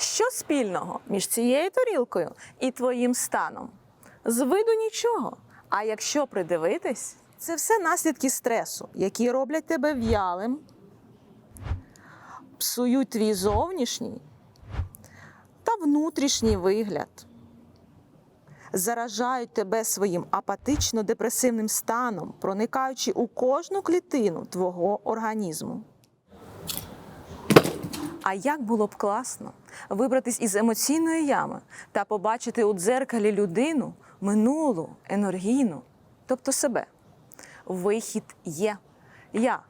Що спільного між цією тарілкою і твоїм станом? З виду нічого. А якщо придивитись, це все наслідки стресу, які роблять тебе в'ялим, псують твій зовнішній та внутрішній вигляд, заражають тебе своїм апатично-депресивним станом, проникаючи у кожну клітину твого організму. А як було б класно вибратись із емоційної ями та побачити у дзеркалі людину минулу, енергійну, тобто себе. Вихід є. Я,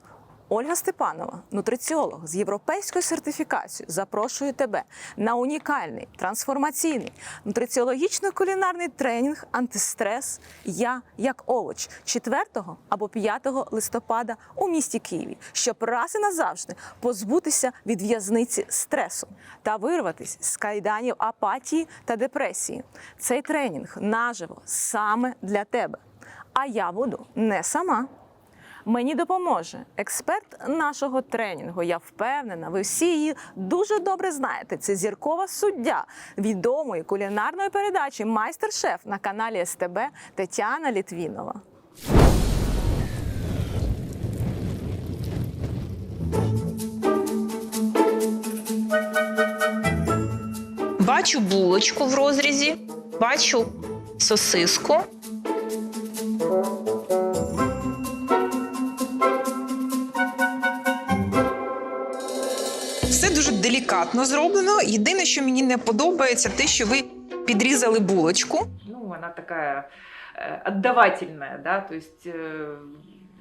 Ольга Степанова, нутриціолог з європейською сертифікацією, запрошую тебе на унікальний трансформаційний нутриціологічно-кулінарний тренінг антистрес Я як овоч 4 або 5 листопада у місті Києві, щоб раз і назавжди позбутися від в'язниці стресу та вирватися з кайданів апатії та депресії. Цей тренінг наживо саме для тебе. А я буду не сама. Мені допоможе експерт нашого тренінгу. Я впевнена, ви всі її дуже добре знаєте. Це зіркова суддя відомої кулінарної передачі Майстер-шеф на каналі СТБ Тетяна Літвінова. Бачу булочку в розрізі, бачу сосиску. Все дуже делікатно зроблено. Єдине, що мені не подобається, те, що ви підрізали булочку. ну, она такая э, отдавательная, да, то есть э,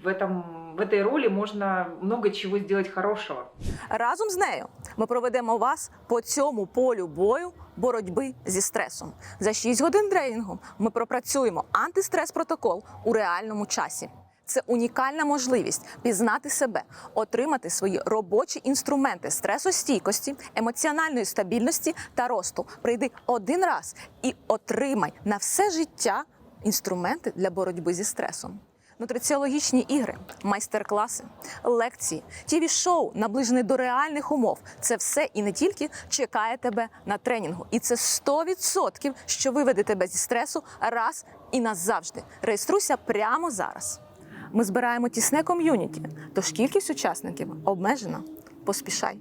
в, этом, в этой роли можно много чего сделать хорошего. Разом з нею ми проведемо вас по цьому полю бою боротьби зі стресом. За 6 годин тренінгу ми пропрацюємо антистрес-протокол у реальному часі. Це унікальна можливість пізнати себе, отримати свої робочі інструменти стресостійкості, емоціональної стабільності та росту. Прийди один раз і отримай на все життя інструменти для боротьби зі стресом. Нутриціологічні ігри, майстер-класи, лекції, тіві-шоу, наближені до реальних умов. Це все і не тільки чекає тебе на тренінгу. І це 100%, що виведе тебе зі стресу раз і назавжди. Реєструйся прямо зараз. Ми збираємо тісне ком'юніті, тож кількість учасників обмежена. Поспішай.